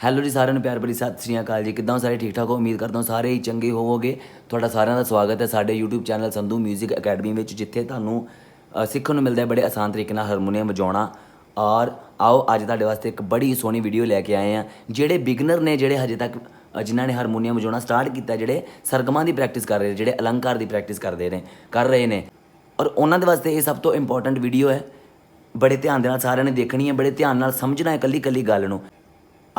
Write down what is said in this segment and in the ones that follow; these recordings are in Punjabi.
ਹੈਲੋ ਜੀ, ਸਾਰਿਆਂ ਨੂੰ ਪਿਆਰ ਭਰੀ ਸਤਿ ਸ਼੍ਰੀ ਅਕਾਲ ਜੀ। ਕਿੱਦਾਂ ਸਾਰੇ? ਠੀਕ ਠਾਕ ਹੋ? ਉਮੀਦ ਕਰਦਾ ਹਾਂ ਸਾਰੇ ਹੀ ਚੰਗੇ ਹੋਵੋਗੇ। ਤੁਹਾਡਾ ਸਾਰਿਆਂ ਦਾ ਸਵਾਗਤ ਹੈ ਸਾਡੇ YouTube ਚੈਨਲ ਸੰਧੂ 뮤직 ਅਕੈਡਮੀ ਵਿੱਚ, ਜਿੱਥੇ ਤੁਹਾਨੂੰ ਸਿੱਖਣ ਨੂੰ ਮਿਲਦਾ ਹੈ ਬੜੇ ਆਸਾਨ ਤਰੀਕੇ ਨਾਲ ਹਾਰਮੋਨੀਅਮ ਵਜਾਉਣਾ। ਔਰ ਆਓ, ਅੱਜ ਤੁਹਾਡੇ ਵਾਸਤੇ ਇੱਕ ਬੜੀ ਸੋਹਣੀ ਵੀਡੀਓ ਲੈ ਕੇ ਆਏ ਹਾਂ। ਜਿਹੜੇ ਬਿਗਨਰ ਨੇ, ਜਿਹੜੇ ਹਜੇ ਤੱਕ ਜਿਨ੍ਹਾਂ ਨੇ ਹਾਰਮੋਨੀਅਮ ਵਜਾਉਣਾ ਸਟਾਰਟ ਕੀਤਾ, ਜਿਹੜੇ ਸਰਗਮਾਂ ਦੀ ਪ੍ਰੈਕਟਿਸ ਕਰ ਰਹੇ, ਜਿਹੜੇ ਅਲੰਕਾਰ ਦੀ ਪ੍ਰੈਕਟਿਸ ਕਰਦੇ ਨੇ, ਕਰ ਰਹੇ ਨੇ। ਔਰ ਉਹਨਾਂ ਦੇ ਵਾਸਤੇ ਇਹ ਸਭ ਤੋਂ ਇੰਪੋਰਟੈਂਟ ਵੀਡੀਓ ਹੈ। ਬੜੇ ਧਿਆਨ ਦੇ ਨਾਲ ਸਾਰਿਆਂ ਨੇ ਦੇਖਣੀ ਹੈ, ਬੜੇ ਧਿਆਨ ਨਾਲ ਸਮਝਣਾ ਹੈ ਇਕੱਲੀ ਇਕੱਲੀ ਗੱਲ ਨੂੰ।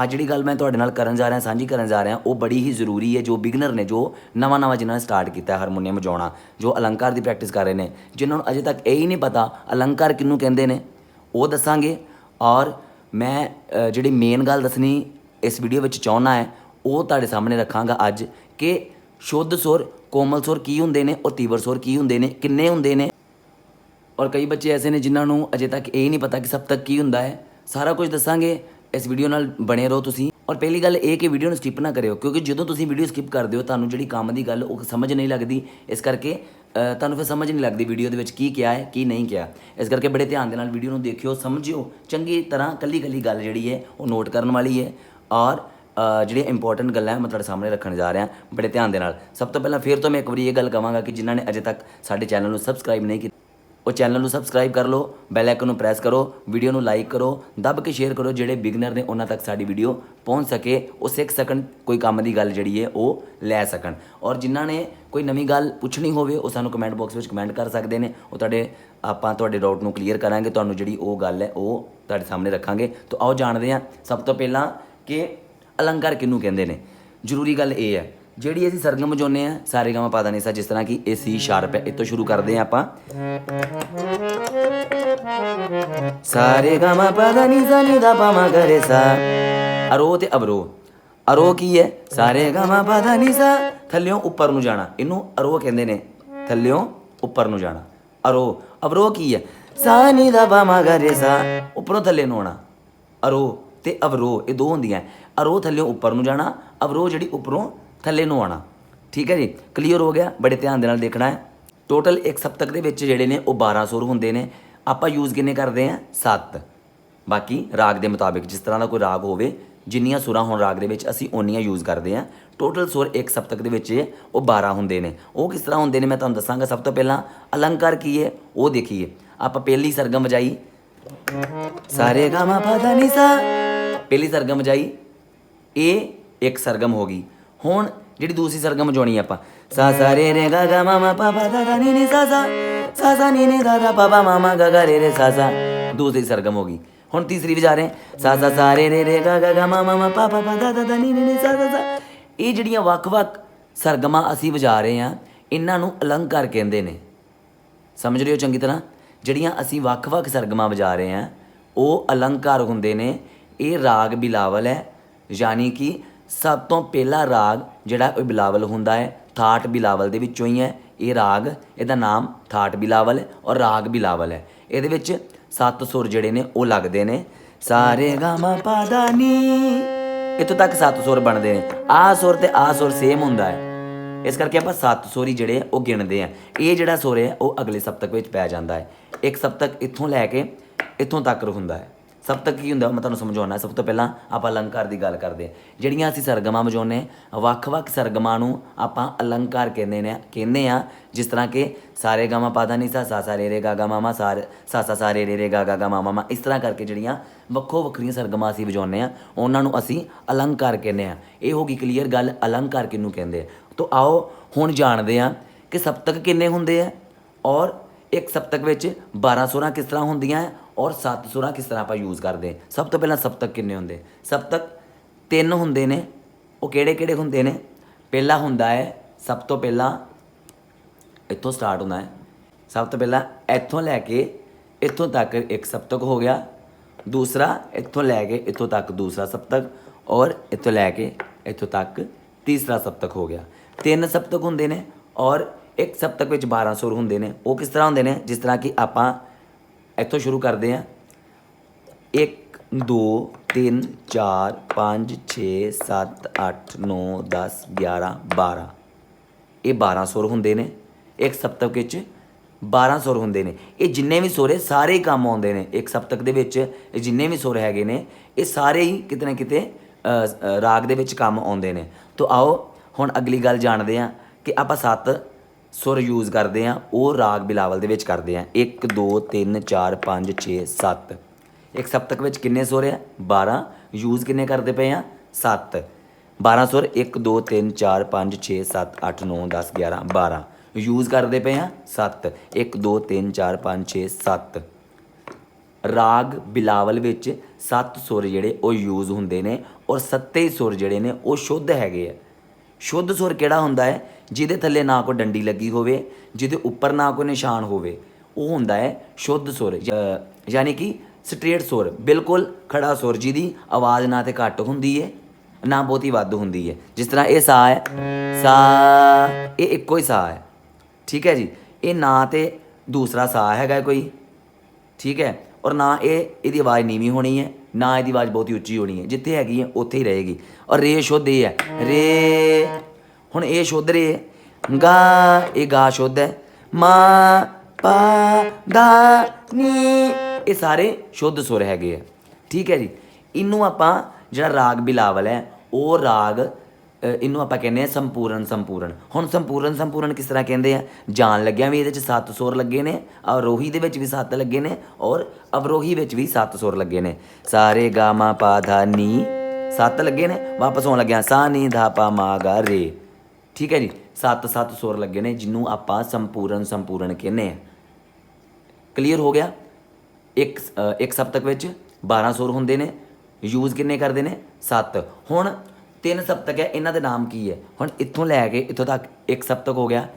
ਅੱਜ ਜਿਹੜੀ ਗੱਲ ਮੈਂ ਤੁਹਾਡੇ ਨਾਲ ਕਰਨ ਜਾ ਰਿਹਾ, ਸਾਂਝੀ ਕਰਨ ਜਾ ਰਿਹਾ, ਉਹ ਬੜੀ ਹੀ ਜ਼ਰੂਰੀ ਹੈ, ਜੋ ਬਿਗਨਰ ਨੇ, ਜੋ ਨਵਾਂ ਨਵਾਂ ਜਿਨ੍ਹਾਂ ਨੇ ਸਟਾਰਟ ਕੀਤਾ ਹਾਰਮੋਨੀਅਮ ਵਜਾਉਣਾ, ਜੋ ਅਲੰਕਾਰ ਦੀ ਪ੍ਰੈਕਟਿਸ ਕਰ ਰਹੇ ਨੇ, ਜਿਨ੍ਹਾਂ ਨੂੰ ਅਜੇ ਤੱਕ ਇਹ ਹੀ ਨਹੀਂ ਪਤਾ ਅਲੰਕਾਰ ਕਿਹਨੂੰ ਕਹਿੰਦੇ ਨੇ, ਉਹ ਦੱਸਾਂਗੇ। ਔਰ ਮੈਂ ਜਿਹੜੀ ਮੇਨ ਗੱਲ ਦੱਸਣੀ ਇਸ ਵੀਡੀਓ ਵਿੱਚ ਚਾਹੁੰਦਾ ਹੈ, ਉਹ ਤੁਹਾਡੇ ਸਾਹਮਣੇ ਰੱਖਾਂਗਾ ਅੱਜ ਕਿ ਸ਼ੁੱਧ ਸੁਰ, ਕੋਮਲ ਸੁਰ ਕੀ ਹੁੰਦੇ ਨੇ ਔਰ ਤੀਵਰ ਸੁਰ ਕੀ ਹੁੰਦੇ ਨੇ, ਕਿੰਨੇ ਹੁੰਦੇ ਨੇ। ਔਰ ਕਈ ਬੱਚੇ ਐਸੇ ਨੇ ਜਿਨ੍ਹਾਂ ਨੂੰ ਅਜੇ ਤੱਕ ਇਹ ਨਹੀਂ ਪਤਾ ਕਿ ਸਭ ਤੱਕ ਕੀ ਹੁੰਦਾ ਹੈ। ਸਾਰਾ ਕੁਝ ਦੱਸਾਂਗੇ ਇਸ ਵੀਡੀਓ ਨਾਲ ਬਣੇ ਰਹੋ ਤੁਸੀਂ। ਔਰ ਪਹਿਲੀ ਗੱਲ ਇਹ ਕਿ ਵੀਡੀਓ ਨੂੰ ਸਕਿਪ ਨਾ ਕਰਿਓ, ਕਿਉਂਕਿ ਜਦੋਂ ਤੁਸੀਂ ਵੀਡੀਓ ਸਕਿਪ ਕਰਦੇ ਹੋ, ਤੁਹਾਨੂੰ ਜਿਹੜੀ ਕੰਮ ਦੀ ਗੱਲ ਉਹ ਸਮਝ ਨਹੀਂ ਲੱਗਦੀ। ਇਸ ਕਰਕੇ ਤੁਹਾਨੂੰ ਫਿਰ ਸਮਝ ਨਹੀਂ ਲੱਗਦੀ ਵੀਡੀਓ ਦੇ ਵਿੱਚ ਕੀ ਕਿਹਾ ਹੈ, ਕੀ ਨਹੀਂ ਕਿਹਾ। ਇਸ ਕਰਕੇ ਬੜੇ ਧਿਆਨ ਦੇ ਨਾਲ ਵੀਡੀਓ ਨੂੰ ਦੇਖਿਓ, ਸਮਝਿਓ। ਚੰਗੀ ਤਰ੍ਹਾਂ ਕੱਲੀ ਕੱਲੀ ਗੱਲ ਜਿਹੜੀ ਹੈ, ਉਹ ਨੋਟ ਕਰਨ ਵਾਲੀ ਹੈ। ਔਰ ਜਿਹੜੀਆਂ ਇੰਪੋਰਟੈਂਟ ਗੱਲਾਂ ਮੈਂ ਤੁਹਾਡੇ ਸਾਹਮਣੇ ਰੱਖਣ ਜਾ ਰਿਹਾ, ਬੜੇ ਧਿਆਨ ਦੇ ਨਾਲ। ਸਭ ਤੋਂ ਪਹਿਲਾਂ ਫਿਰ ਤੋਂ ਮੈਂ ਇੱਕ ਵਾਰੀ ਇਹ ਗੱਲ ਕਹਾਂਗਾ ਕਿ ਜਿਨ੍ਹਾਂ ਨੇ ਅਜੇ ਤੱਕ ਸਾਡੇ ਚੈਨਲ ਨੂੰ ਸਬਸਕ੍ਰਾਈਬ ਨਹੀਂ ਕੀਤਾ ਉਹ ਚੈਨਲ ਨੂੰ ਸਬਸਕ੍ਰਾਈਬ ਕਰ ਲਓ, ਬੈਲ ਆਈਕਨ ਨੂੰ ਪ੍ਰੈਸ ਕਰੋ, ਵੀਡੀਓ ਨੂੰ ਲਾਈਕ ਕਰੋ, ਦੱਬ ਕੇ ਸ਼ੇਅਰ ਕਰੋ ਜਿਹੜੇ ਬਿਗਨਰ ਨੇ ਉਹਨਾਂ ਤੱਕ ਸਾਡੀ ਵੀਡੀਓ ਪਹੁੰਚ ਸਕੇ, ਉਹ ਸਿੱਖ ਸਕਣ, ਕੋਈ ਕੰਮ ਦੀ ਗੱਲ ਜਿਹੜੀ ਹੈ ਉਹ ਲੈ ਸਕਣ। ਔਰ ਜਿਨ੍ਹਾਂ ਨੇ ਕੋਈ ਨਵੀਂ ਗੱਲ ਪੁੱਛਣੀ ਹੋਵੇ, ਉਹ ਸਾਨੂੰ ਕਮੈਂਟ ਬਾਕਸ ਵਿੱਚ ਕਮੈਂਟ ਕਰ ਸਕਦੇ ਨੇ। ਉਹ ਤੁਹਾਡੇ, ਆਪਾਂ ਤੁਹਾਡੇ ਡਾਊਟ ਨੂੰ ਕਲੀਅਰ ਕਰਾਂਗੇ, ਤੁਹਾਨੂੰ ਜਿਹੜੀ ਉਹ ਗੱਲ ਹੈ, ਉਹ ਤੁਹਾਡੇ ਸਾਹਮਣੇ ਰੱਖਾਂਗੇ। ਤਾਂ ਆਓ ਜਾਣਦੇ ਹਾਂ ਸਭ ਤੋਂ ਪਹਿਲਾਂ ਕਿ ਅਲੰਕਾਰ ਕਿਹਨੂੰ ਕਹਿੰਦੇ ਨੇ? ਜ਼ਰੂਰੀ ਗੱਲ ਇਹ ਹੈ ਜਿਹੜੀ ਅਸੀਂ ਸਰਗਮ ਵਜਾਉਂਦੇ ਆ ਸਾਰੇ ਗਾਮਾ ਪਾਦਾ ਨਹੀਂ ਸਾ, ਜਿਸ ਤਰ੍ਹਾਂ ਕਿ ਇਹ ਸੀ ਸ਼ਾਰਪ ਹੈ, ਇਹ ਸ਼ੁਰੂ ਕਰਦੇ ਆ ਆਪਾਂ। ਸਾਰੇ ਗਾਮਾ ਪਾਦਾ ਨਹੀਂ ਸਾ ਨੀ ਦਾ ਪਾ ਮਾ ਗਰੇ ਸਾ। ਅਰੋ ਤੇ ਅਵਰੋ ਅਰੋ ਕੀ ਹੈ? ਸਾਰੇ ਗਾਮਾ ਪਾਦਾ ਨਹੀਂ ਸਾ। ਥੱਲਿਓਂ ਉੱਪਰ ਨੂੰ ਜਾਣਾ। ਇਹਨੂੰ ਅਰੋ ਕਹਿੰਦੇ ਨੇ। ਥੱਲਿਓਂ ਉੱਪਰ ਨੂੰ ਜਾਣਾ। ਅਰੋ ਅਵਰੋ ਕੀ ਹੈ? ਸਾ ਨੀ ਦਾ ਪਾ ਮਾ ਗਰੇ ਸਾ। ਉੱਪਰੋਂ ਥੱਲੇ ਨੂੰ ਆਉਣਾ। ਅਰੋ ਤੇ ਅਵਰੋ ਇਹ ਦੋ ਹੁੰਦੀਆਂ। ਅਰੋ ਥੱਲੇ ਉੱਪਰ ਨੂੰ ਜਾਣਾ। ਅਵਰੋ ਜਿਹੜੀ ਉੱਪਰੋਂ ਥੱਲੇ ਨੂੰ ਆਉਣਾ। ਠੀਕ ਹੈ ਜੀ? ਕਲੀਅਰ ਹੋ ਗਿਆ? ਬੜੇ ਧਿਆਨ ਦੇ ਨਾਲ ਦੇਖਣਾ ਹੈ। ਟੋਟਲ ਇੱਕ ਸਪਤਕ ਦੇ ਵਿੱਚ ਜਿਹੜੇ ਨੇ, ਉਹ 12 ਸੁਰ ਹੁੰਦੇ ਨੇ। ਆਪਾਂ ਯੂਜ਼ ਕਿੰਨੇ ਕਰਦੇ ਆ 7 ਬਾਕੀ ਰਾਗ ਦੇ ਮੁਤਾਬਿਕ, ਜਿਸ ਤਰ੍ਹਾਂ ਦਾ ਕੋਈ ਰਾਗ ਹੋਵੇ, ਜਿੰਨੀਆਂ ਸੁਰਾਂ ਹੋਣ ਰਾਗ ਦੇ ਵਿੱਚ, ਅਸੀਂ ਓਨੀਆਂ ਯੂਜ਼ ਕਰਦੇ ਆ ਟੋਟਲ ਸੁਰ ਇੱਕ ਸਪਤਕ ਦੇ ਵਿੱਚ ਉਹ 12 ਹੁੰਦੇ ਨੇ। ਉਹ ਕਿਸ ਤਰ੍ਹਾਂ ਹੁੰਦੇ ਨੇ, ਮੈਂ ਤੁਹਾਨੂੰ ਦੱਸਾਂਗਾ ਸਭ ਤੋਂ ਪਹਿਲਾਂ। ਅਲੰਕਾਰ ਕੀ ਹੈ? ਉਹ ਦੇਖੀਏ। ਆਪਾਂ ਪਹਿਲੀ ਸਰਗਮ ਵਜਾਈ। ਸਾਰੇ ਗਾਮਾ ਪਾ ਨੀ ਸਾ ਪਹਿਲੀ ਸਰਗਮ ਵਜਾਈ। ਇਹ ਇੱਕ ਸਰਗਮ ਹੋ ਗਈ। ਹੁਣ ਜਿਹੜੀ ਦੂਸਰੀ ਸਰਗਮ ਵਜਾਉਣੀ ਆਪਾਂ। ਸਾ ਸਾ ਰੇ ਰੇ ਗਾ ਗਾ ਮਾ ਮਾ ਪਾ ਪਾ ਦਾ ਦਾ ਨੀ ਨੀ ਸਾ ਸਾ। ਸਾ ਸਾ ਨੀ ਨੀ ਦਾ ਦਾ ਪਾ ਪਾ ਮਾ ਮਾ ਗਾ ਗਾ ਰੇ ਰੇ ਸਾ ਸਾ। ਦੂਸਰੀ ਸਰਗਮ ਹੋ ਗਈ। ਹੁਣ ਤੀਸਰੀ ਵਜਾ ਰਹੇ ਸਾ ਸਾ ਸਾ ਰੇ ਰੇ ਰੇ ਗਾ ਗਾ ਗਾ ਮਾ ਮਾ ਮਾ ਪਾ ਪਾ ਪਾ ਦਾ ਦਾ ਦਾ ਨੀ ਨੀ ਸਾ ਸਾ ਸਾ। ਇਹ ਜਿਹੜੀਆਂ ਵੱਖ-ਵੱਖ ਸਰਗਮਾਂ ਅਸੀਂ ਵਜਾ ਰਹੇ ਹਾਂ, ਇਹਨਾਂ ਨੂੰ ਅਲੰਕਾਰ ਕਹਿੰਦੇ ਨੇ। ਸਮਝ ਰਹੇ ਹੋ ਚੰਗੀ ਤਰ੍ਹਾਂ? ਜਿਹੜੀਆਂ ਅਸੀਂ ਵੱਖ-ਵੱਖ ਸਰਗਮਾਂ ਵਜਾ ਰਹੇ ਹਾਂ, ਉਹ ਅਲੰਕਾਰ ਹੁੰਦੇ ਨੇ। ਇਹ ਰਾਗ ਬਿਲਾਵਲ ਹੈ, ਯਾਨੀ ਕਿ ਸਭ ਤੋਂ ਪਹਿਲਾ ਰਾਗ ਜਿਹੜਾ ਉਹ ਬਿਲਾਵਲ ਹੁੰਦਾ ਹੈ, ਥਾਟ ਬਿਲਾਵਲ ਦੇ ਵਿੱਚੋਂ ਹੀ ਹੈ। ਇਹ ਰਾਗ, ਇਹਦਾ ਨਾਮ ਥਾਟ ਬਿਲਾਵਲ ਹੈ ਔਰ ਰਾਗ ਬਿਲਾਵਲ ਹੈ। ਇਹਦੇ ਵਿੱਚ ਸੱਤ ਸੁਰ ਜਿਹੜੇ ਨੇ ਉਹ ਲੱਗਦੇ ਨੇ। ਸਾਰੇ ਗਾਮਾ ਪਾਦਾ ਨੀ ਇੱਥੋਂ ਤੱਕ ਸੱਤ ਸੁਰ ਬਣਦੇ ਨੇ। ਆਹ ਸੁਰ ਤੇ ਆਹ ਸੁਰ ਸੇਮ ਹੁੰਦਾ ਹੈ। ਇਸ ਕਰਕੇ ਆਪਾਂ ਸੱਤ ਸੁਰ ਹੀ ਜਿਹੜੇ ਉਹ ਗਿਣਦੇ ਆ। ਇਹ ਜਿਹੜਾ ਸੁਰ ਹੈ, ਉਹ ਅਗਲੇ ਸਪਤਕ ਵਿੱਚ ਪੈ ਜਾਂਦਾ ਹੈ। ਇੱਕ ਸਪਤਕ ਇੱਥੋਂ ਲੈ ਕੇ ਇੱਥੋਂ ਤੱਕ ਹੁੰਦਾ ਹੈ। ਸਪਤਕ ਕੀ ਹੁੰਦਾ, ਮੈਂ ਤੁਹਾਨੂੰ ਸਮਝਾਉਣਾ, ਸਭ ਤੋਂ ਪਹਿਲਾਂ ਆਪਾਂ ਅਲੰਕਾਰ ਦੀ ਗੱਲ ਕਰਦੇ ਹਾਂ। ਜਿਹੜੀਆਂ ਅਸੀਂ ਸਰਗਮਾਂ ਵਜਾਉਂਦੇ ਹਾਂ, ਵੱਖ-ਵੱਖ ਸਰਗਮਾਂ ਨੂੰ ਆਪਾਂ ਅਲੰਕਾਰ ਕਹਿੰਦੇ ਨੇ, ਕਹਿੰਦੇ ਆ ਜਿਸ ਤਰ੍ਹਾਂ ਕਿ ਸਾਰੇ ਗਾਮਾ ਪਾਦਾ ਨਹੀਂ ਸਾ ਸਾ ਸਾ, ਰੇ ਰੇ, ਗਾ ਗਾ, ਮਾਮਾ ਸਾਰ ਸਾ ਸਾ ਸਾ, ਰੇ ਰੇ ਰੇ, ਗਾ ਗਾ ਗਾ, ਮਾਮਾ ਮਾ ਇਸ ਤਰ੍ਹਾਂ ਕਰਕੇ ਜਿਹੜੀਆਂ ਵੱਖੋ ਵੱਖਰੀਆਂ ਸਰਗਮਾਂ ਅਸੀਂ ਵਜਾਉਂਦੇ ਆ ਉਹਨਾਂ ਨੂੰ ਅਸੀਂ ਅਲੰਕਾਰ ਕਹਿੰਦੇ ਆ ਇਹ ਹੋ ਗਈ ਕਲੀਅਰ ਗੱਲ, ਅਲੰਕਾਰ ਕਿਹਨੂੰ ਕਹਿੰਦੇ ਆ? ਤੋ ਆਓ, ਹੁਣ ਜਾਣਦੇ ਆ ਕਿ ਸਪਤਕ ਕਿੰਨੇ ਹੁੰਦੇ ਆ? ਔਰ ਇੱਕ ਸਪਤਕ ਵਿੱਚ 12 ਸੁਰਾਂ ਕਿਸ ਤਰ੍ਹਾਂ ਹੁੰਦੀਆਂ ਹੈ ਔਰ ਸੱਤ ਸੁਰਾਂ ਕਿਸ ਤਰ੍ਹਾਂ ਆਪਾਂ ਯੂਜ਼ ਕਰਦੇ ਸਭ ਤੋਂ ਪਹਿਲਾਂ ਸਪਤਕ ਕਿੰਨੇ ਹੁੰਦੇ? ਸਪਤਕ ਤਿੰਨ ਹੁੰਦੇ ਨੇ। ਉਹ ਕਿਹੜੇ ਕਿਹੜੇ ਹੁੰਦੇ ਨੇ? ਪਹਿਲਾ ਹੁੰਦਾ ਹੈ, ਸਭ ਤੋਂ ਪਹਿਲਾਂ ਇੱਥੋਂ ਸਟਾਰਟ ਹੁੰਦਾ ਹੈ। ਸਭ ਤੋਂ ਪਹਿਲਾਂ ਇੱਥੋਂ ਲੈ ਕੇ ਇੱਥੋਂ ਤੱਕ ਇੱਕ ਸਪਤਕ ਹੋ ਗਿਆ। ਦੂਸਰਾ ਇੱਥੋਂ ਲੈ ਕੇ ਇੱਥੋਂ ਤੱਕ ਦੂਸਰਾ ਸਪਤਕ ਔਰ ਇੱਥੋਂ ਲੈ ਕੇ ਇੱਥੋਂ ਤੱਕ ਤੀਸਰਾ ਸਪਤਕ ਹੋ ਗਿਆ। ਤਿੰਨ ਸਪਤਕ ਹੁੰਦੇ ਨੇ ਔਰ ਇੱਕ ਸਪਤਕ ਵਿੱਚ 12 ਸੁਰ ਹੁੰਦੇ ਨੇ। ਉਹ ਕਿਸ ਤਰ੍ਹਾਂ ਹੁੰਦੇ ਨੇ? ਜਿਸ ਤਰ੍ਹਾਂ ਕਿ ਆਪਾਂ ਇੱਥੋਂ ਸ਼ੁਰੂ ਕਰਦੇ ਹਾਂ। 1 2 3 4 5 6 7 8 9 10 11 12 ਇਹ 12 ਸੁਰ ਹੁੰਦੇ ਨੇ। ਇੱਕ ਸਪਤਕ ਵਿੱਚ 12 ਸੁਰ ਹੁੰਦੇ ਨੇ। ਇਹ ਜਿੰਨੇ ਵੀ ਸੁਰ ਸਾਰੇ ਹੀ ਕੰਮ ਆਉਂਦੇ ਨੇ। ਇੱਕ ਸਪਤਕ ਦੇ ਵਿੱਚ ਇਹ ਜਿੰਨੇ ਵੀ ਸੁਰ ਹੈਗੇ ਨੇ, ਇਹ ਸਾਰੇ ਹੀ ਕਿਤੇ ਨਾ ਕਿਤੇ ਰਾਗ ਦੇ ਵਿੱਚ ਕੰਮ ਆਉਂਦੇ ਨੇ। ਤਾਂ ਆਓ, ਹੁਣ ਅਗਲੀ ਗੱਲ ਜਾਣਦੇ ਹਾਂ ਕਿ ਆਪਾਂ ਸੱਤ ਸੁਰ ਯੂਜ਼ ਕਰਦੇ ਹਾਂ, ਉਹ ਰਾਗ ਬਿਲਾਵਲ ਦੇ ਵਿੱਚ ਕਰਦੇ ਹਾਂ। 1 2 3 4 5 6 7 ਇੱਕ ਸਪਤਕ ਵਿੱਚ ਕਿੰਨੇ ਸੁਰ ਆ? 12 ਯੂਜ਼ ਕਿੰਨੇ ਕਰਦੇ ਪਏ ਆ? 7 12 ਸੁਰ 1 2 3 4 5 6 7 8 9 10 11 12 ਯੂਜ਼ ਕਰਦੇ ਪਏ ਆ? 7 1 2 3 4 5 6 7 ਰਾਗ ਬਿਲਾਵਲ ਵਿੱਚ ਸੱਤ ਸੁਰ ਜਿਹੜੇ, ਉਹ ਯੂਜ਼ ਹੁੰਦੇ ਨੇ ਔਰ ਸੱਤੇ ਸੁਰ ਜਿਹੜੇ ਨੇ, ਉਹ ਸ਼ੁੱਧ ਹੈਗੇ ਆ। ਸ਼ੁੱਧ ਸੁਰ ਕਿਹੜਾ ਹੁੰਦਾ ਹੈ? ਜਿਹਦੇ ਥੱਲੇ ਨਾ ਕੋਈ ਡੰਡੀ ਲੱਗੀ ਹੋਵੇ, ਜਿਹਦੇ ਉੱਪਰ ਨਾ ਕੋਈ ਨਿਸ਼ਾਨ ਹੋਵੇ, ਉਹ ਹੁੰਦਾ ਹੈ ਸ਼ੁੱਧ ਸੁਰ ਯਾਨੀ ਕਿ ਸਟ੍ਰੇਟ ਸੁਰ, ਬਿਲਕੁਲ ਖੜਾ ਸੁਰ ਜਿਹਦੀ ਆਵਾਜ਼ ਨਾ ਤੇ ਘੱਟ ਹੁੰਦੀ ਹੈ ਨਾ ਬਹੁਤੀ ਵੱਧ ਹੁੰਦੀ ਹੈ ਜਿਸ ਤਰ੍ਹਾਂ ਇਹ ਸਾ ਹੈ, ਸਾ, ਇਹ ਇੱਕੋ ਹੀ ਸਾ ਹੈ। ਠੀਕ ਹੈ ਜੀ? ਇਹ ਨਾ ਤੇ ਦੂਸਰਾ ਸਾ ਹੈਗਾ ਕੋਈ। ਠੀਕ ਹੈ? ਔਰ ਨਾ ਇਹ, ਇਹਦੀ ਆਵਾਜ਼ ਨੀਵੀਂ ਹੋਣੀ ਹੈ ਨਾ ਇਹਦੀ ਆਵਾਜ਼ ਬਹੁਤੀ ਉੱਚੀ ਹੋਣੀ ਹੈ ਜਿੱਥੇ ਹੈਗੀ ਹੈ ਉੱਥੇ ਹੀ ਰਹੇਗੀ। ਔਰ ਰੇ ਸ਼ੁੱਧ ਇਹ ਹੈ। ਰੇ ਹੁਣ ਇਹ ਸ਼ੁੱਧ ਰੇ ਗਾ, ਇਹ ਗਾ ਸ਼ੁੱਧ ਹੈ। ਮਾ, ਪਾ, ਦਾ, ਨੀ, ਇਹ ਸਾਰੇ ਸ਼ੁੱਧ ਸੁਰ ਹੈਗੇ ਆ। ਠੀਕ ਹੈ ਜੀ। ਇਹਨੂੰ ਆਪਾਂ ਜਿਹੜਾ ਰਾਗ ਬਿਲਾਵਲ ਹੈ, ਉਹ ਰਾਗ ਇਹਨੂੰ ਆਪਾਂ ਕਹਿੰਦੇ ਆ ਸੰਪੂਰਨ ਸੰਪੂਰਨ। ਹੁਣ ਸੰਪੂਰਨ ਸੰਪੂਰਨ ਕਿਸ ਤਰ੍ਹਾਂ ਕਹਿੰਦੇ ਆ? ਜਾਣ ਲੱਗਿਆ ਵੀ ਇਹਦੇ ਚ ਸੱਤ ਸੁਰ ਲੱਗੇ ਨੇ, ਅਵਰੋਹੀ ਦੇ ਵਿੱਚ ਵੀ ਸੱਤ ਲੱਗੇ ਨੇ ਔਰ ਅਵਰੋਹੀ ਵਿੱਚ ਵੀ ਸੱਤ ਸੁਰ ਲੱਗੇ ਨੇ। ਸਾਰੇ ਗਾ, ਮਾ, ਪਾ, ਧਾ, ਨੀ, ਸੱਤ ਲੱਗੇ ਨੇ। ਵਾਪਸ ਹੋਣ ਲੱਗਿਆ, ਸਾ, ਨੀ, ਧਾ, ਪਾ, ਮਾ, ਗਾ, ਰੇ। ਠੀਕ ਹੈ ਜੀ, ਸੱਤ ਸੱਤ ਸੁਰ ਲੱਗੇ ਨੇ ਜਿਹਨੂੰ ਆਪਾਂ ਸੰਪੂਰਨ ਸੰਪੂਰਨ ਕਹਿੰਦੇ ਆ। ਕਲੀਅਰ ਹੋ ਗਿਆ? ਇੱਕ ਇੱਕ ਸਪਤਕ ਵਿੱਚ 12 ਸੁਰ ਹੁੰਦੇ ਨੇ ਯੂਜ਼ ਕਿੰਨੇ ਕਰਦੇ ਨੇ? 7 ਹੁਣ ਤਿੰਨ ਸਪਤਕ ਹੈ, ਇਹਨਾਂ ਦੇ ਨਾਮ ਕੀ ਹੈ? ਹੁਣ ਇੱਥੋਂ ਲੈ ਕੇ, ਇੱਥੋਂ ਤੱਕ ਇੱਕ ਸਪਤਕ ਹੋ ਗਿਆ।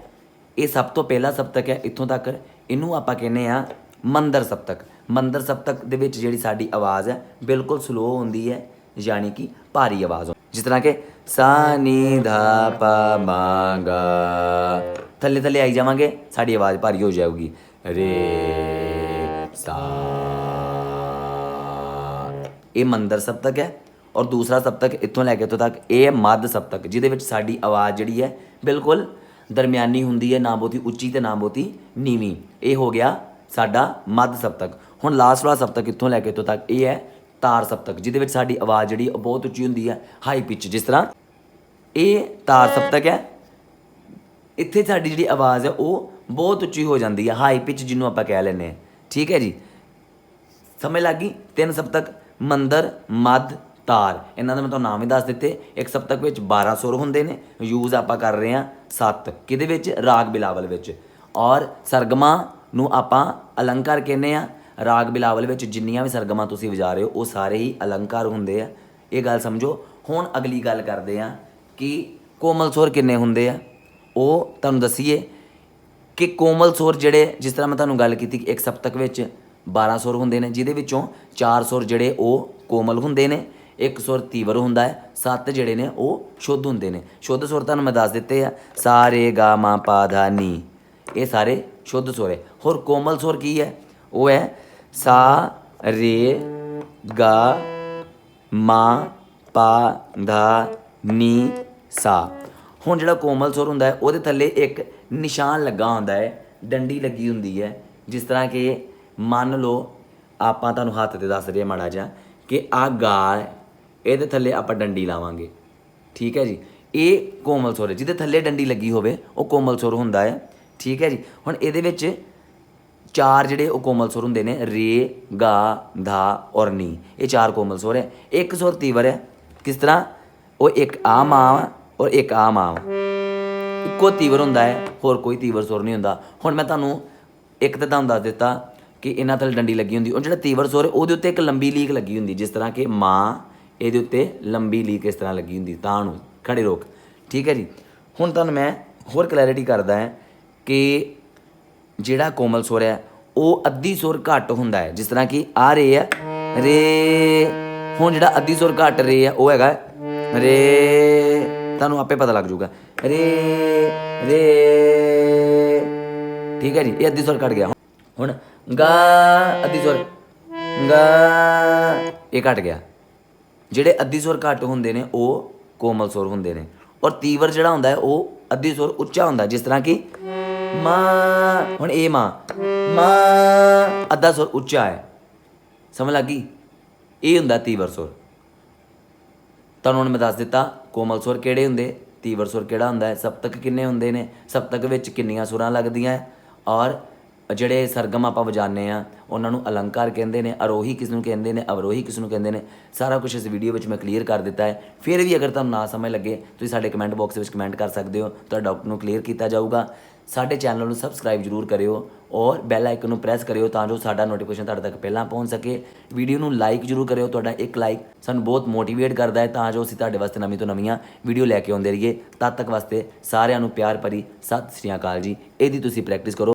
ਇਹ ਸਭ ਤੋਂ ਪਹਿਲਾ ਸਪਤਕ ਹੈ, ਇੱਥੋਂ ਤੱਕ ਇਹਨੂੰ ਆਪਾਂ ਕਹਿੰਦੇ ਆ ਮੰਦਰ ਸਪਤਕ। ਮੰਦਰ ਸਪਤਕ ਦੇ ਵਿੱਚ ਜਿਹੜੀ ਸਾਡੀ ਆਵਾਜ਼ ਹੈ, ਬਿਲਕੁਲ ਸਲੋ ਹੁੰਦੀ ਹੈ, ਯਾਨੀ ਕਿ ਭਾਰੀ ਆਵਾਜ਼ ਹੁੰਦੀ ਜਿਸ ਤਰ੍ਹਾਂ ਕਿ ਸਾ ਨੀ ਧਾ ਪਾ ਮਾ ਗਾ ਥੱਲੇ ਥੱਲੇ ਆਈ ਜਾਵਾਂਗੇ, ਸਾਡੀ ਆਵਾਜ਼ ਭਾਰੀ ਹੋ ਜਾਊਗੀ। ਰੇ, ਸਾ। ਇਹ ਮੰਦਰ ਸਪਤਕ ਹੈ ਔਰ ਦੂਸਰਾ ਸਪਤਕ ਇੱਥੋਂ ਲੈ ਕੇ ਇੱਥੋਂ ਤੱਕ ਇਹ ਹੈ ਮੱਧ ਸਪਤਕ, ਜਿਹਦੇ ਵਿੱਚ ਸਾਡੀ ਆਵਾਜ਼ ਜਿਹੜੀ ਹੈ ਬਿਲਕੁਲ ਦਰਮਿਆਨੀ ਹੁੰਦੀ ਹੈ, ਨਾ ਬਹੁਤੀ ਉੱਚੀ ਤੇ ਨਾ ਬਹੁਤੀ ਨੀਵੀਂ। ਇਹ ਹੋ ਗਿਆ ਸਾਡਾ ਮੱਧ ਸਪਤਕ। ਹੁਣ ਲਾਸਟ ਵਾਲਾ ਸਪਤਕ ਇੱਥੋਂ ਲੈ ਕੇ ਇੱਥੋਂ ਤੱਕ ਇਹ ਹੈ ਤਾਰ ਸਪਤਕ ਜਿਹਦੇ ਵਿੱਚ ਸਾਡੀ ਆਵਾਜ਼ ਜਿਹੜੀ ਉਹ ਬਹੁਤ ਉੱਚੀ ਹੁੰਦੀ ਹੈ ਹਾਈ ਪਿਚ ਜਿਸ ਤਰ੍ਹਾਂ ਇਹ ਤਾਰ ਸਪਤਕ ਹੈ। ਇੱਥੇ ਸਾਡੀ ਜਿਹੜੀ ਆਵਾਜ਼ ਹੈ, ਉਹ ਬਹੁਤ ਉੱਚੀ ਹੋ ਜਾਂਦੀ ਹੈ ਹਾਈ ਪਿਚ ਜਿਹਨੂੰ ਆਪਾਂ ਕਹਿ ਲੈਂਦੇ ਹਾਂ। ਠੀਕ ਹੈ ਜੀ? ਸਮਝ ਲੱਗੀ ਤਿੰਨ ਸਪਤਕ ਮੰਦਰ, ਮੱਧ, ਤਾਰ। ਇਹਨਾਂ ਦੇ ਮੈਂ ਤੁਹਾਨੂੰ ਨਾਮ ਹੀ ਦੱਸ ਦਿੱਤੇ। ਇੱਕ ਸਪਤਕ ਵਿੱਚ 12 ਸੁਰ ਹੁੰਦੇ ਨੇ ਯੂਜ਼ ਆਪਾਂ ਕਰ ਰਹੇ ਹਾਂ 7 ਕਿਹਦੇ ਵਿੱਚ? ਰਾਗ ਬਿਲਾਵਲ ਵਿੱਚ। ਔਰ ਸਰਗਮਾ ਨੂੰ ਆਪਾਂ ਅਲੰਕਾਰ ਕਹਿੰਦੇ ਆ ਰਾਗ ਬਿਲਾਵਲ ਵਿੱਚ ਜਿੰਨੀਆਂ ਵੀ ਸਰਗਮਾਂ ਤੁਸੀਂ ਵਜਾ ਰਹੇ ਹੋ, ਉਹ ਸਾਰੇ ਹੀ ਅਲੰਕਾਰ ਹੁੰਦੇ ਆ। ਇਹ ਗੱਲ ਸਮਝੋ। ਹੁਣ ਅਗਲੀ ਗੱਲ ਕਰਦੇ ਆ ਕਿ ਕੋਮਲ ਸੁਰ ਕਿੰਨੇ ਹੁੰਦੇ ਆ। ਉਹ ਤੁਹਾਨੂੰ ਦਸੀਏ ਕਿ ਕੋਮਲ ਸੁਰ ਜਿਹੜੇ, ਜਿਸ ਤਰ੍ਹਾਂ ਮੈਂ ਤੁਹਾਨੂੰ ਗੱਲ ਕੀਤੀ ਕਿ ਇੱਕ ਸਪਤਕ ਵਿੱਚ 12 ਸੁਰ ਹੁੰਦੇ ਨੇ, ਜਿਹਦੇ ਵਿੱਚੋਂ 4 ਸੁਰ ਜਿਹੜੇ ਉਹ ਕੋਮਲ ਹੁੰਦੇ ਨੇ, ਇੱਕ ਸੁਰ ਤੀਵਰ ਹੁੰਦਾ ਹੈ, ਸੱਤ ਜਿਹੜੇ ਨੇ ਉਹ ਸ਼ੁੱਧ ਹੁੰਦੇ ਨੇ। ਸ਼ੁੱਧ ਸੁਰ ਤੁਹਾਨੂੰ ਮੈਂ ਦੱਸ ਦਿੱਤੇ ਆ, ਸਾਰੇ ਗਾ ਮਾ ਪਾ ਧਾ ਨੀ। ਇਹ ਸਾਰੇ ਸ਼ੁੱਧ ਸੁਰ ਹੈ। ਹੋਰ ਕੋਮਲ ਸੁਰ ਕੀ ਹੈ? ਉਹ ਹੈ ਸਾ ਰੇ ਗਾ ਮਾ ਪਾ ਧਾ ਨੀ ਸਾ। ਹੁਣ ਜਿਹੜਾ ਕੋਮਲ ਸੁਰ ਹੁੰਦਾ ਹੈ ਉਹਦੇ ਥੱਲੇ ਇੱਕ ਨਿਸ਼ਾਨ ਲੱਗਾ ਹੁੰਦਾ ਹੈ ਡੰਡੀ ਲੱਗੀ ਹੁੰਦੀ ਹੈ ਜਿਸ ਤਰ੍ਹਾਂ ਕਿ ਮੰਨ ਲਓ ਆਪਾਂ ਤੁਹਾਨੂੰ ਹੱਥ ਤੇ ਦੱਸ ਰਹੇ ਮਾੜਾ ਜਿਹਾ ਕਿ ਆ ਗਾ ਹੈ, ਇਹਦੇ ਥੱਲੇ ਆਪਾਂ ਡੰਡੀ ਲਾਵਾਂਗੇ। ਠੀਕ ਹੈ ਜੀ? ਇਹ ਕੋਮਲ ਸੁਰ ਹੈ। ਜਿਹਦੇ ਥੱਲੇ ਡੰਡੀ ਲੱਗੀ ਹੋਵੇ ਉਹ ਕੋਮਲ ਸੁਰ ਹੁੰਦਾ ਹੈ। ਠੀਕ ਹੈ ਜੀ? ਹੁਣ ਇਹਦੇ ਵਿੱਚ ਚਾਰ ਜਿਹੜੇ ਉਹ ਕੋਮਲ ਸੁਰ ਹੁੰਦੇ ਨੇ, ਰੇ, ਗਾ, ਧਾ ਔਰ ਨੀ। ਇਹ ਚਾਰ ਕੋਮਲ ਸੁਰ ਹੈ। ਇੱਕ ਸੁਰ ਤੀਵਰ ਹੈ। ਕਿਸ ਤਰ੍ਹਾਂ? ਉਹ ਇੱਕ ਆ ਮਾਂ ਵਾ ਔਰ ਇੱਕ ਆ ਮਾਂ ਵਾ ਇੱਕੋ ਤੀਵਰ ਹੁੰਦਾ ਹੈ, ਹੋਰ ਕੋਈ ਤੀਵਰ ਸੁਰ ਨਹੀਂ ਹੁੰਦਾ। ਹੁਣ ਮੈਂ ਤੁਹਾਨੂੰ ਇੱਕ ਤਾਂ ਤੁਹਾਨੂੰ ਦੱਸ ਦਿੱਤਾ ਕਿ ਇਹਨਾਂ ਥੱਲੇ ਡੰਡੀ ਲੱਗੀ ਹੁੰਦੀ। ਉਹ ਜਿਹੜਾ ਤੀਵਰ ਸੁਰ ਉਹਦੇ ਉੱਤੇ ਇੱਕ ਲੰਬੀ ਲੀਕ ਲੱਗੀ ਹੁੰਦੀ, ਜਿਸ ਤਰ੍ਹਾਂ ਕਿ ਮਾਂ ਇਹਦੇ ਉੱਤੇ ਲੰਬੀ ਲੀਕ ਇਸ ਤਰ੍ਹਾਂ ਲੱਗੀ ਹੁੰਦੀ, ਤਾਂ ਨੂੰ, ਖੜੇ ਰੋਕ ਠੀਕ ਹੈ ਜੀ। ਹੁਣ ਤੁਹਾਨੂੰ ਮੈਂ ਹੋਰ ਕਲੈਰਿਟੀ ਕਰਦਾ ਹਾਂ ਕਿ ਜਿਹੜਾ ਕੋਮਲ ਸੁਰ ਹੈ, ਉਹ ਅੱਧੀ ਸੁਰ ਘੱਟ ਹੁੰਦਾ ਹੈ। ਜਿਸ ਤਰ੍ਹਾਂ ਕਿ ਆ ਰੇ ਹੈ, ਰੇ, ਹੁਣ ਜਿਹੜਾ ਅੱਧੀ ਸੁਰ ਘੱਟ ਰੇ ਹੈ, ਉਹ ਹੈਗਾ ਰੇ, ਤੁਹਾਨੂੰ ਆਪੇ ਪਤਾ ਲੱਗ ਜਾਊਗਾ। ਰੇ ਰੇ, ਠੀਕ ਹੈ ਜੀ, ਇਹ ਅੱਧੀ ਸੁਰ ਘਟ ਗਿਆ। ਹੁਣ ਗਾ, ਅੱਧੀ ਸੁਰ, ਗਾ, ਇਹ ਘਟ ਗਿਆ। ਜਿਹੜੇ ਅੱਧੀ ਸੁਰ ਘੱਟ ਹੁੰਦੇ ਨੇ, ਉਹ ਕੋਮਲ ਸੁਰ ਹੁੰਦੇ ਨੇ। ਔਰ ਤੀਵਰ ਜਿਹੜਾ ਹੁੰਦਾ ਹੈ, ਉਹ ਅੱਧੀ ਸੁਰ ਉੱਚਾ ਹੁੰਦਾ ਜਿਸ ਤਰ੍ਹਾਂ ਕਿ ਮਾਂ, ਹੁਣ ਇਹ ਮਾਂ। ਮਾਂ, ਅੱਧਾ ਸੁਰ ਉੱਚਾ ਹੈ। ਸਮਝ ਲੱਗੀ ਇਹ ਹੁੰਦਾ ਤੀਵਰ ਸੁਰ। ਤੁਹਾਨੂੰ ਹੁਣ ਮੈਂ ਦੱਸ ਦਿੱਤਾ, ਕੋਮਲ ਸੁਰ ਕਿਹੜੇ ਹੁੰਦੇ? ਤੀਵਰ ਸੁਰ ਕਿਹੜਾ ਹੁੰਦਾ ਹੈ? ਸਪਤਕ ਕਿੰਨੇ ਹੁੰਦੇ ਨੇ? ਸਪਤਕ ਵਿੱਚ ਕਿੰਨੀਆਂ ਸੁਰਾਂ ਲੱਗਦੀਆਂ ਔਰ ਜਿਹੜੇ ਸਰਗਮ ਆਪਾਂ ਵਜਾਉਂਦੇ ਆ ਉਹਨਾਂ ਨੂੰ ਅਲੰਕਾਰ ਕਹਿੰਦੇ ਨੇ, ਅਰੋਹੀ ਕਿਸ ਨੂੰ ਕਹਿੰਦੇ ਨੇ, ਅਵਰੋਹੀ ਕਿਸ ਨੂੰ ਕਹਿੰਦੇ ਨੇ, ਸਾਰਾ ਕੁਝ ਇਸ ਵੀਡੀਓ ਵਿੱਚ ਮੈਂ ਕਲੀਅਰ ਕਰ ਦਿੱਤਾ ਹੈ। ਫਿਰ ਵੀ ਅਗਰ ਤੁਹਾਨੂੰ ਨਾ ਸਮਝ ਲੱਗੇ, ਤੁਸੀਂ ਸਾਡੇ ਕਮੈਂਟ ਬਾਕਸ ਵਿੱਚ ਕਮੈਂਟ ਕਰ ਸਕਦੇ ਹੋ, ਤੁਹਾਡਾ ਡਾਊਟ ਨੂੰ ਕਲੀਅਰ ਕੀਤਾ ਜਾਊਗਾ। ਸਾਡੇ ਚੈਨਲ ਨੂੰ ਸਬਸਕ੍ਰਾਈਬ ਜਰੂਰ ਕਰਿਓ ਔਰ ਬੈਲ ਆਈਕਨ ਨੂੰ ਪ੍ਰੈਸ ਕਰਿਓ ਤਾਂ ਜੋ ਸਾਡਾ ਨੋਟੀਫਿਕੇਸ਼ਨ ਤੁਹਾਡੇ ਤੱਕ ਪਹਿਲਾਂ ਪਹੁੰਚ ਸਕੇ। ਵੀਡੀਓ ਨੂੰ ਲਾਈਕ ਜਰੂਰ ਕਰਿਓ, ਤੁਹਾਡਾ ਇੱਕ ਲਾਈਕ ਸਾਨੂੰ ਬਹੁਤ ਮੋਟੀਵੇਟ ਕਰਦਾ ਹੈ ਤਾਂ ਜੋ ਅਸੀਂ ਤੁਹਾਡੇ ਵਾਸਤੇ ਨਵੀਂ ਤੋਂ ਨਵੀਆਂ ਵੀਡੀਓ ਲੈ ਕੇ ਆਉਂਦੇ ਰਹੀਏ। ਤਦ ਤੱਕ ਵਾਸਤੇ ਸਾਰਿਆਂ ਨੂੰ ਪਿਆਰ ਭਰੀ ਸਤਿ ਸ੍ਰੀ ਅਕਾਲ ਜੀ। ਇਹਦੀ ਤੁਸੀਂ ਪ੍ਰੈਕਟਿਸ ਕਰੋ।